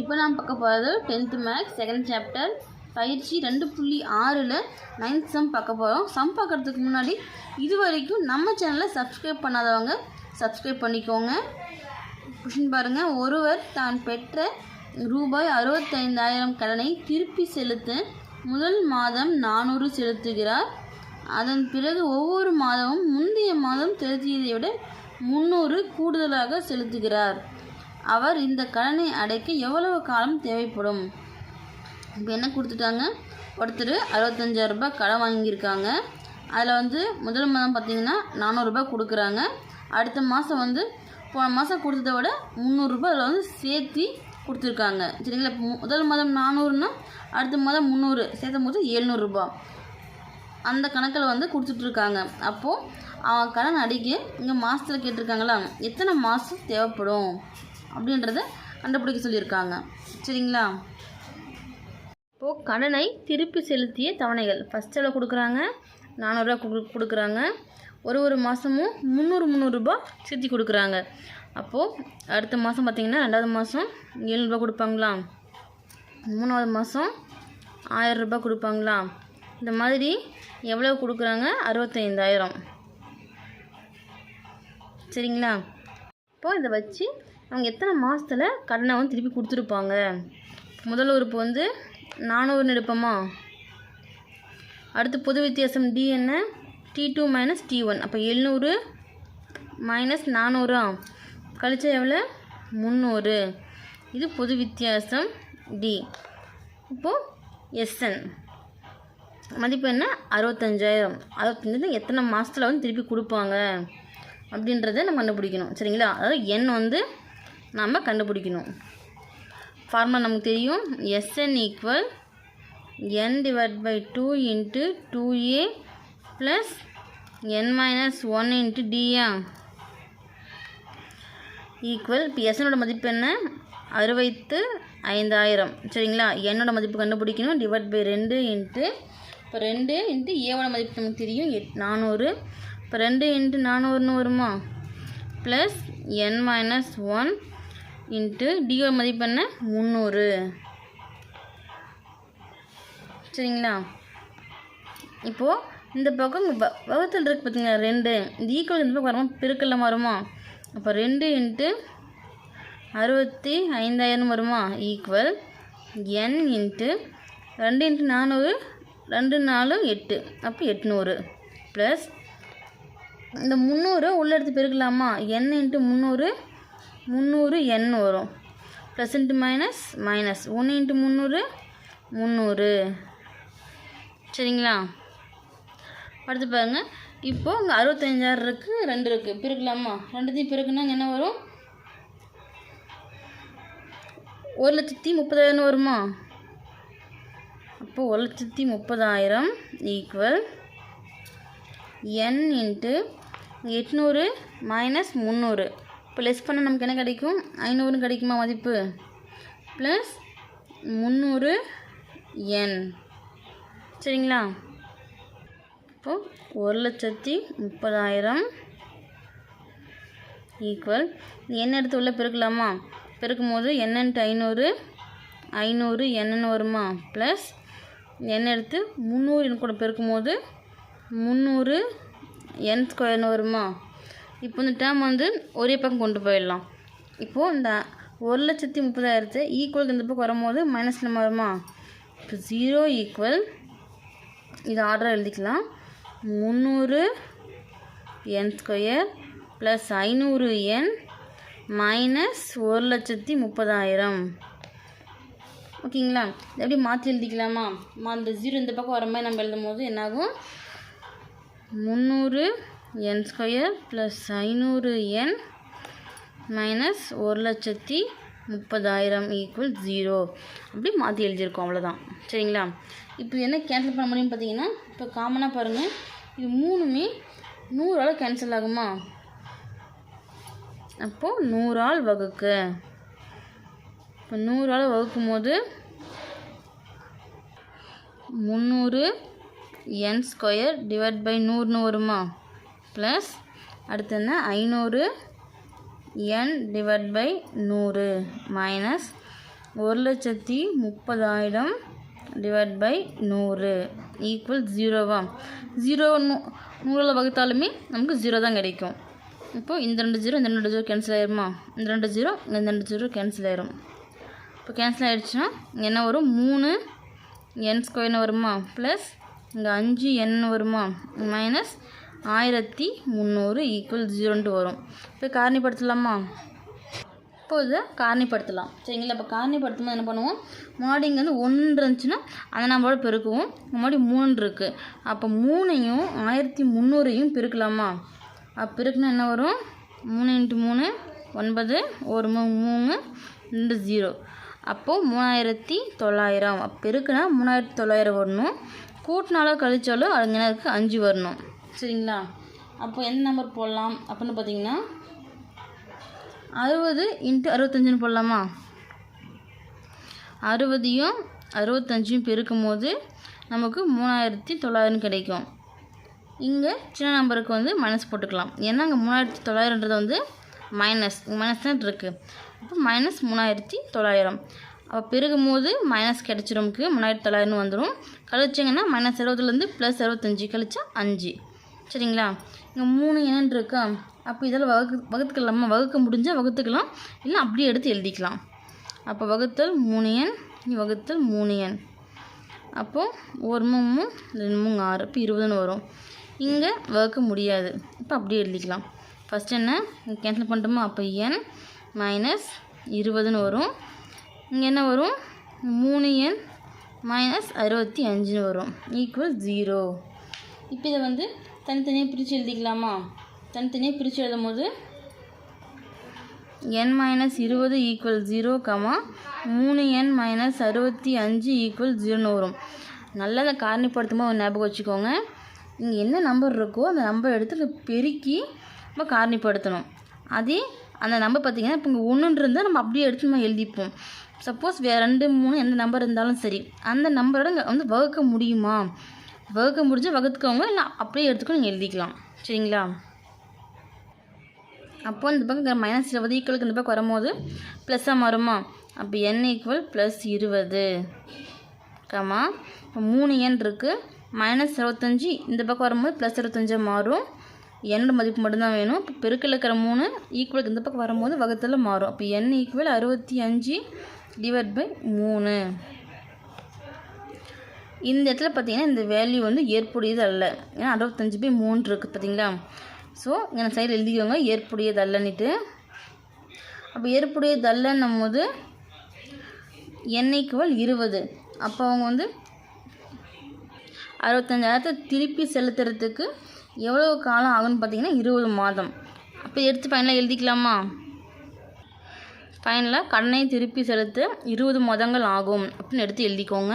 இப்போ நாம் பார்க்க போகிறது டென்த்து மேக்ஸ் செகண்ட் சாப்டர் பயிற்சி ரெண்டு புள்ளி ஆறில் நைன்த் சம் பார்க்க போகிறோம். சம் பார்க்குறதுக்கு முன்னாடி இது வரைக்கும் நம்ம சேனலை சப்ஸ்கிரைப் பண்ணாதவங்க சப்ஸ்கிரைப் பண்ணிக்கோங்க. கொஷின் பாருங்கள் ஒருவர் தான் பெற்ற ரூபாய் அறுபத்தைந்தாயிரம் கடனை திருப்பி செலுத்த முதல் மாதம் நானூறு செலுத்துகிறார். அதன் பிறகு ஒவ்வொரு மாதமும் முந்தைய மாதம் செலுத்தியதை விட முந்நூறு கூடுதலாக செலுத்துகிறார். அவர் இந்த கடனை அடைக்க எவ்வளவு காலம் தேவைப்படும்? இப்போ என்ன கொடுத்துட்டாங்க? ஒருத்தர் அறுபத்தஞ்சாயிரம் ரூபாய் கடன் வாங்கியிருக்காங்க. அதில் வந்து முதல் மாதம் பார்த்தீங்கன்னா நானூறுரூபா கொடுக்குறாங்க. அடுத்த மாதம் வந்து போன மாதம் கொடுத்ததை விட முந்நூறுரூபா அதில் வந்து சேர்த்து கொடுத்துருக்காங்க. சரிங்களா? இப்போ முதல் மாதம் நானூறுனா அடுத்த மாதம் முந்நூறு சேர்த்தும் போது எழுநூறுபா அந்த கணக்கில் வந்து கொடுத்துட்ருக்காங்க. அப்போது அவன் கடன் அடிக்க இங்கே மாதத்தில் கேட்டிருக்காங்களா? எத்தனை மாதம் தேவைப்படும்? அப்படின்றத கண்டுபிடிக்க சொல்லியிருக்காங்க. சரிங்களா? இப்போது கடனை திருப்பி செலுத்திய தவணைகள் ஃபஸ்ட் எவ்வளோ கொடுக்குறாங்க? நானூறுரூவா கொடு கொடுக்குறாங்க. ஒரு ஒரு மாதமும் முந்நூறு முந்நூறுரூபா சேர்த்தி கொடுக்குறாங்க. அப்போது அடுத்த மாதம் பார்த்திங்கன்னா ரெண்டாவது மாதம் எழுநூறுபா கொடுப்பாங்களா? மூணாவது மாதம் ஆயரரூபா கொடுப்பாங்களா? இந்த மாதிரி எவ்வளோ கொடுக்குறாங்க? அறுபத்தைந்தாயிரம். சரிங்களா? இப்போ இதை வச்சு அவங்க எத்தனை மாதத்தில் கடனை வந்து திருப்பி கொடுத்துருப்பாங்க? முதல் உறுப்பு வந்து நானூறுன்னு எடுப்போமா அடுத்து பொது வித்தியாசம் டி என்ன? D two minus d one அப்போ எழுநூறு மைனஸ் நானூறா? கழிச்சா எவ்வளோ முந்நூறு. இது பொது வித்தியாசம் டி இப்போது எஸ்என் மதிப்பு என்ன? அறுபத்தஞ்சாயிரம். அறுபத்தஞ்சு எத்தனை மாதத்தில் வந்து திருப்பி கொடுப்பாங்க? அப்படின்றத நம்ம கண்டுபிடிக்கணும். சரிங்களா? அதாவது எண் வந்து நம்ம கண்டுபிடிக்கணும். ஃபார்முலா நமக்கு தெரியும். S N equal n divide by two into two a plus n minus one into Diya equal இப்போ எஸ்எனோட மதிப்பு என்ன? அறுபத்து ஐந்தாயிரம். சரிங்களா? என்னோட மதிப்பு கண்டுபிடிக்கணும். டிவைட் பை ரெண்டு இன்ட்டு இப்போ ரெண்டு இன்ட்டு ஏவோட மதிப்பு நமக்கு தெரியும். எட் நானூறு. இப்போ ரெண்டு இன்ட்டு நானூறுன்னு வருமா? Plus n minus one into DO மதிப்பு என்ன முந்நூறு. சரிங்களா? இப்போது இந்த பக்கம் வ- வகுத்தல் இருக்குது பார்த்தீங்களா ரெண்டு. இந்த ஈக்குவல் இந்த பக்கம் வருமா? பெருக்கல்ல வருமா அப்போ ரெண்டு இன்ட்டு அறுபத்தி ஐந்தாயிரம் வருமா? ஈக்குவல் என் இன்ட்டு ரெண்டு இன்ட்டு நானூறு ரெண்டு நாலு எட்டு. அப்போ எட்நூறு. ப்ளஸ் இந்த முந்நூறு உள்ள எடுத்து பெருக்கலாமா? என் இன்ட்டு முந்நூறு முந்நூறு என் வரும். ப்ளஸ் இன்ட்டு மைனஸ் மைனஸ் ஒன்று இன்ட்டு முந்நூறு முந்நூறு. சரிங்களா? அடுத்து பாருங்க. இப்போது இங்கே அறுபத்தஞ்சாயிரம் இருக்குது ரெண்டு இருக்குது பிறக்கலாமா? ரெண்டுத்தையும் பிறகுனாங்க என்ன வரும்? ஒரு லட்சத்தி முப்பதாயிரம் வருமா? அப்போது ஒரு லட்சத்தி முப்பதாயிரம் ஈக்குவல் என் இன்ட்டு எட்நூறு மைனஸ் முந்நூறு. இப்போ லெஸ் பண்ண நமக்கு என்ன கிடைக்கும்? ஐநூறு கிடைக்குமா மதிப்பு? ப்ளஸ் முந்நூறு என் சரிங்களா? இப்போது ஒரு லட்சத்தி முப்பதாயிரம் ஈக்குவல் எண்ணெய் எடுத்து உள்ளே பெருக்கலாமா? பெருக்கும் போது என்னன்ட்டு ஐநூறு ஐநூறு எண்ணென்னு வருமா? ப்ளஸ் எண்ணெய் எடுத்து முந்நூறு கூட பெருக்கும் போது முந்நூறு என் ஸ்கொயர்னு வருமா? இப்போ இந்த டேர்ம் வந்து ஒரே பக்கம் கொண்டு போயிடலாம். இப்போது இந்த ஒரு லட்சத்தி முப்பதாயிரத்து ஈக்குவல் இந்த பக்கம் வரும்போது மைனஸ் நம்ம வருமா? இப்போ ஜீரோ ஈக்குவல் இது ஆர்டராக எழுதிக்கலாம். முந்நூறு என் ஸ்கொயர் ப்ளஸ் ஐநூறு என் மைனஸ் ஒரு லட்சத்தி முப்பதாயிரம். ஓகேங்களா? எப்படி மாற்றி எழுதிக்கலாமா? மா ஜீரோ இந்த பக்கம் வர மாதிரி நம்ம எழுதும் போது என்னாகும்? முந்நூறு என் ஸ்கொயர் ப்ளஸ் ஐநூறு என் மைனஸ் ஒரு லட்சத்தி முப்பதாயிரம் ஈக்குவல் ஜீரோ அப்படி மாற்றி எழுதியிருக்கோம் அவ்வளோதான் சரிங்களா? இப்போ என்ன கேன்சல் பண்ண முடியும்னு பார்த்தீங்கன்னா இப்போ காமனாக பாருங்கள் இது மூணுமே நூறால் கேன்சல் ஆகுமா? அப்போது நூறால் வகுக்க. இப்போ நூறால் வகுக்கும் போது முந்நூறு என் ஸ்கொயர் டிவைட் பை நூறுன்னு வருமா? ப்ளஸ் அடுத்து என்ன? ஐநூறு என் டிவைட் பை நூறு மைனஸ் ஒரு லட்சத்தி முப்பதாயிரம் டிவைட் பை நூறு ஈக்குவல் ஜீரோவா ஜீரோ நூ நூறில் வகுத்தாலுமே நமக்கு ஜீரோ தான் கிடைக்கும். இப்போ இந்த ரெண்டு ஜீரோ இந்த ரெண்டு ஜீரோ கேன்சல் ஆயிருமா? இந்த ரெண்டு ஜீரோ இந்த ரெண்டு ஜீரோ கேன்சல் ஆயிரும். இப்போ கேன்சல் ஆகிடுச்சுன்னா என்ன வரும்? மூணு என் ஸ்கொயர்னு வருமா? ப்ளஸ் இங்கே அஞ்சு என் வருமா? மைனஸ் ஆயிரத்தி முந்நூறு ஈக்குவல் ஜீரோன்ட்டு வரும். இப்போ காரணிப்படுத்தலாமா? இப்போது காரணிப்படுத்தலாம். சரிங்களா? இப்போ காரணிப்படுத்தும்போது என்ன பண்ணுவோம்? முன்னாடி இங்கே வந்து ஒன்று இருந்துச்சுன்னா அதை நம்மளோட பெருக்குவோம்? முன்னாடி மூணு இருக்குது அப்போ மூணையும் ஆயிரத்தி முந்நூறையும் பெருக்கலாமா? அப்போ பெருக்குனா என்ன வரும்? மூணு இன்ட்டு மூணு ஒன்பது ஒரு மூணு ரெண்டு ஜீரோ அப்போது மூணாயிரத்தி தொள்ளாயிரம். அப்போ பெருக்குனா மூணாயிரத்தி தொள்ளாயிரம் வரணும். கூட்டினாலோ கழிச்சாலோ அங்கே என்ன இருக்குது அஞ்சு வரணும். சரிங்களா? அப்போ எந்த நம்பர் போடலாம். அப்படின்னு பார்த்தீங்கன்னா அறுபது இன்ட்டு அறுபத்தஞ்சுன்னு போடலாமா? அறுபதையும் அறுபத்தஞ்சும் பெருக்கும் போது நமக்கு மூணாயிரத்தி தொள்ளாயிரம் கிடைக்கும். இங்கே சின்ன நம்பருக்கு வந்து மைனஸ் போட்டுக்கலாம். ஏன்னா அங்கே மூணாயிரத்தி தொள்ளாயிரன்றது வந்து மைனஸ் மைனஸ் தான் இருக்குது அப்போ மைனஸ் மூணாயிரத்தி தொள்ளாயிரம். அப்போ பெருகும் போது மைனஸ் கிடச்சிரும்க்கு மூணாயிரத்தி தொள்ளாயிரம்னு வந்துடும் கழிச்சிங்கன்னா மைனஸ் இருபதுலேருந்து ப்ளஸ் அறுபத்தஞ்சி கழிச்சா அஞ்சு. சரிங்களா? இங்கே மூணு என்னன்னு இருக்கா? அப்போ இதில் வகு வகுத்துக்கலாமா வகுக்க முடிஞ்சால் வகுத்துக்கலாம். இல்லை அப்படியே எடுத்து எழுதிக்கலாம். அப்போ வகுத்தல் மூணு எண் வகுத்தல் மூணு எண். அப்போது ஒரு மூணு ரெண்டு மூணு ஆறு இப்போ இருபதுன்னு வரும். இங்கே வகுக்க முடியாது. இப்போ அப்படியே எழுதிக்கலாம். ஃபஸ்ட் என்ன? கேன்சல் பண்ணிட்டோமா? அப்போ என் மைனஸ் இருபதுன்னு வரும். இங்கே என்ன வரும்? மூணு எண் மைனஸ் அறுபத்தி அஞ்சுன்னு வரும். ஈக்குவல் ஜீரோ இப்போ இதை வந்து தனித்தனியாக பிரித்து எழுதிக்கலாமா? தனித்தனியாக பிரித்து எழுதும் போது என் மைனஸ் இருபது ஈக்குவல் ஜீரோ கமா மூணு என் மைனஸ் அறுபத்தி அஞ்சு ஈக்குவல் ஜீரோன்னு வரும். நல்லா அதை காரணிப்படுத்தும் போது ஞாபகம் வச்சுக்கோங்க. இங்கே என்ன நம்பர் இருக்கோ அந்த நம்பர் எடுத்து பெருக்கி நம்ம காரணிப்படுத்தணும். அதே அந்த நம்பர் பார்த்தீங்கன்னா இப்போ இங்கே ஒன்றுன்னு இருந்தால் நம்ம அப்படியே எடுத்து நம்ம எழுதிப்போம். சப்போஸ் வேறு ரெண்டு மூணு எந்த நம்பர் இருந்தாலும் சரி அந்த நம்பரோட வந்து வகுக்க முடியுமா? வகுக்க முடிஞ்ச வகுத்துக்கோங்க. இல்லை அப்படியே எடுத்துக்கோ நீங்கள் எழுதிக்கலாம். சரிங்களா? அப்போ இந்த பக்கம் மைனஸ் இருபது ஈக்குவலுக்கு இந்த பக்கம் வரும்போது ப்ளஸ்ஸாக மாறுமா? அப்போ என் ஈக்குவல் ப்ளஸ் இருபது. கமா இப்போ மூணு எண் இருக்குது மைனஸ் இருபத்தஞ்சி இந்த பக்கம் வரும்போது ப்ளஸ் இருபத்தஞ்சாக மாறும். என்னோட மதிப்பு மட்டும்தான் வேணும். இப்போ பெருக்கில் இருக்கிற மூணு ஈக்குவலுக்கு இந்த பக்கம் வரும்போது வகுத்தில் மாறும். அப்போ என் ஈக்குவல் அறுபத்தி அஞ்சு டிவைட் பை மூணு. இந்த இடத்துல பார்த்தீங்கன்னா இந்த வேல்யூ வந்து ஏற்புடையது அல்ல ஏன்னா அறுபத்தஞ்சு பை மூன்று இருக்குது பார்த்தீங்களா? ஸோ இங்கே சைடில் எழுதிக்கோங்க. ஏற்புடையது அல்லன்னுட்டு அப்போ ஏற்புடையது அல்லன்னும் போது எண்ணெய்க்குவல் இருபது. அப்போ அவங்க வந்து அறுபத்தஞ்சாயிரத்தை திருப்பி செலுத்துறதுக்கு எவ்வளோ காலம் ஆகும்னு பார்த்தீங்கன்னா இருபது மாதம். அப்போ எடுத்து ஃபைனலாக எழுதிக்கலாமா? ஃபைனலாக கடனை திருப்பி செலுத்த இருபது மாதங்கள் ஆகும் அப்படின்னு எடுத்து எழுதிக்கோங்க.